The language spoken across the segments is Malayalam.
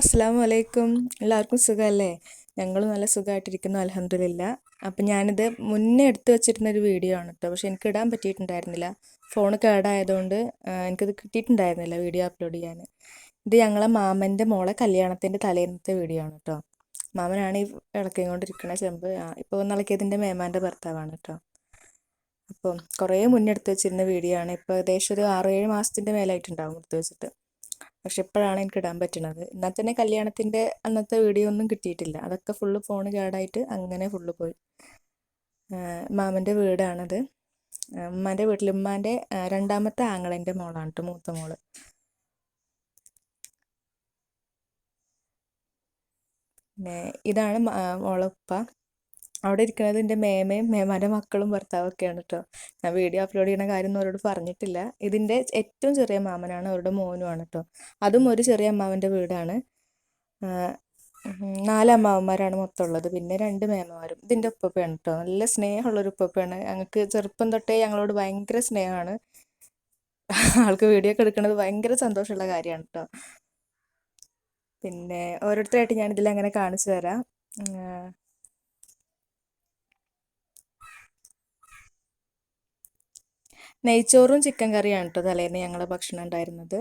അസ്സാം വലൈക്കും എല്ലാവർക്കും സുഖമല്ലേ? ഞങ്ങൾ നല്ല സുഖമായിട്ടിരിക്കുന്നു അലഹമില്ല അപ്പം ഞാനിത് മുന്നേ എടുത്തു വെച്ചിരുന്ന ഒരു വീഡിയോ ആണ് കേട്ടോ പക്ഷെ എനിക്ക് ഇടാൻ പറ്റിയിട്ടുണ്ടായിരുന്നില്ല. ഫോൺ കേടായതുകൊണ്ട് എനിക്കത് കിട്ടിയിട്ടുണ്ടായിരുന്നില്ല വീഡിയോ അപ്ലോഡ് ചെയ്യാൻ. ഇത് ഞങ്ങളെ മാമന്റെ മോളെ കല്യാണത്തിന്റെ തലേന്നത്തെ വീഡിയോ ആണ് കേട്ടോ മാമനാണ് ഈ ഇളക്കിക്കൊണ്ടിരിക്കുന്ന ചെമ്പ്. ഇപ്പോൾ നിളക്കിയതിന്റെ മേമാന്റെ ഭർത്താവാണ് കേട്ടോ അപ്പം കുറേ മുന്നേ എടുത്തു വെച്ചിരുന്ന വീഡിയോ ആണ്. ഇപ്പോൾ ഏകദേശം ഒരു ആറ് ഏഴ് മാസത്തിന്റെ മേലായിട്ടുണ്ടാവും എടുത്തു വെച്ചിട്ട്. പക്ഷെ ഇപ്പോഴാണ് എനിക്ക് ഇടാൻ പറ്റണത്. എന്നാൽ തന്നെ കല്യാണത്തിന്റെ അന്നത്തെ വീഡിയോ ഒന്നും കിട്ടിയിട്ടില്ല. അതൊക്കെ ഫുള്ള് ഫോൺ കേടായിട്ട് അങ്ങനെ ഫുള്ള് പോയി. മാമന്റെ വീടാണത്. ഉമ്മാന്റെ വീട്ടിൽ ഉമ്മാന്റെ രണ്ടാമത്തെ ആങ്ങളെന്റെ മോളാണ് കേട്ടോ മൂത്ത മോൾ. പിന്നെ ഇതാണ് മോളെ അവിടെ ഇരിക്കുന്നത് എന്റെ മേമയും മേമാന്റെ മക്കളും ഭർത്താവൊക്കെയാണ് കേട്ടോ ഞാൻ വീഡിയോ അപ്ലോഡ് ചെയ്യുന്ന കാര്യം ഒന്നും അവരോട് പറഞ്ഞിട്ടില്ല. ഇതിന്റെ ഏറ്റവും ചെറിയ മാമനാണ് അവരുടെ മോനുമാണ് കേട്ടോ അതും ഒരു ചെറിയ അമ്മാവന്റെ വീടാണ്. നാല് അമ്മാവന്മാരാണ് മൊത്തം ഉള്ളത്. പിന്നെ രണ്ട് മേമമാരും. ഇതിന്റെ ഉപ്പപ്പയാണ് കേട്ടോ നല്ല സ്നേഹമുള്ളൊരു ഉപ്പപ്പയാണ്. ഞങ്ങൾക്ക് ചെറുപ്പം തൊട്ടേ ഞങ്ങളോട് ഭയങ്കര സ്നേഹമാണ്. ആൾക്ക് വീഡിയോ ഒക്കെ എടുക്കുന്നത് ഭയങ്കര സന്തോഷമുള്ള കാര്യമാണ് കേട്ടോ പിന്നെ ഓരോരുത്തരായിട്ട് ഞാൻ ഇതിൽ അങ്ങനെ കാണിച്ചു തരാം. നെയ്ച്ചോറും ചിക്കൻ കറിയാണ് കേട്ടോ തലേന്ന് ഞങ്ങളെ ഭക്ഷണം ഉണ്ടായിരുന്നത്.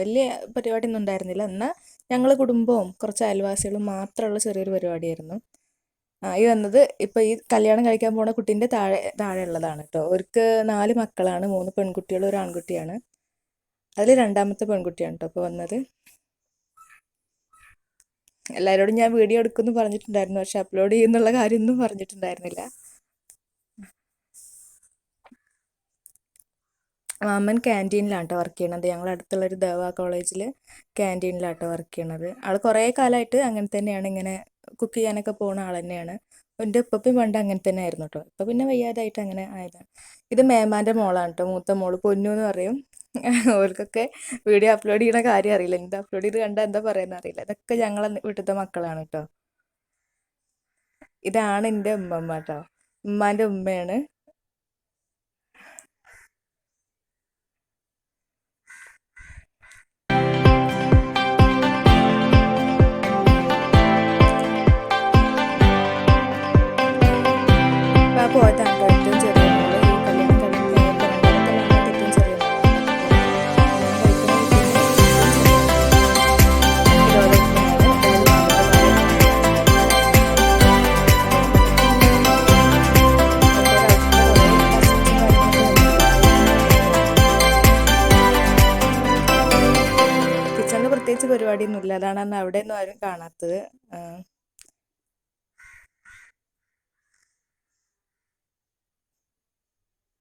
വലിയ വലിയ പരിപാടിയൊന്നും ഉണ്ടായിരുന്നില്ല. എന്നാൽ ഞങ്ങൾ കുടുംബവും കുറച്ച് അയൽവാസികളും മാത്രമുള്ള ചെറിയൊരു പരിപാടിയായിരുന്നു. ഈ വന്നത് ഇപ്പോൾ ഈ കല്യാണം കഴിക്കാൻ പോണ കുട്ടീന്റെ താഴെ താഴെ ഉള്ളതാണ് കേട്ടോ. അവർക്ക് നാല് മക്കളാണ്. മൂന്ന് പെൺകുട്ടികളും ഒരു ആൺകുട്ടിയാണ്. അതിൽ രണ്ടാമത്തെ പെൺകുട്ടിയാണ് കേട്ടോ ഇപ്പോൾ വന്നത്. എല്ലാവരോടും ഞാൻ വീഡിയോ എടുക്കുമെന്ന് പറഞ്ഞിട്ടുണ്ടായിരുന്നു. പക്ഷെ അപ്ലോഡ് ചെയ്യുന്നുള്ള കാര്യമൊന്നും പറഞ്ഞിട്ടുണ്ടായിരുന്നില്ല. മാമൻ ക്യാന്റീനിലാണ് കേട്ടോ വർക്ക് ചെയ്യണത്. ഞങ്ങളുടെ അടുത്തുള്ള ഒരു ദേവ കോളേജിൽ ക്യാന്റീനിലാണ് കേട്ടോ വർക്ക് ചെയ്യണത്. ആൾ കുറേ കാലമായിട്ട് അങ്ങനെ തന്നെയാണ്. ഇങ്ങനെ കുക്ക് ചെയ്യാനൊക്കെ പോകുന്ന ആൾ തന്നെയാണ്. എന്റെ ഉപ്പപ്പയും പണ്ട് അങ്ങനെ തന്നെ ആയിരുന്നു കേട്ടോ ഇപ്പം പിന്നെ വയ്യാതായിട്ട് അങ്ങനെ ആയതാണ്. ഇത് മേമാന്റെ മോളാണ് കേട്ടോ മൂത്ത മോൾ പൊന്നു എന്ന് പറയും. അവർക്കൊക്കെ വീഡിയോ അപ്ലോഡ് ചെയ്യണ കാര്യം അറിയില്ല. എന്താ അപ്ലോഡ് ചെയ്ത് കണ്ടാൽ എന്താ പറയുന്നത് അറിയില്ല. ഇതൊക്കെ ഞങ്ങളെ വീട്ടിലത്തെ മക്കളാണ് കേട്ടോ ഇതാണ് എന്റെ ഉമ്മമ്മ കേട്ടോ ഉമ്മാന്റെ ഉമ്മയാണ്. പ്രത്യേകിച്ച് പരിപാടിയൊന്നുമില്ല അതാണ് അന്ന് അവിടെ ഒന്നും ആരും കാണാത്തത്.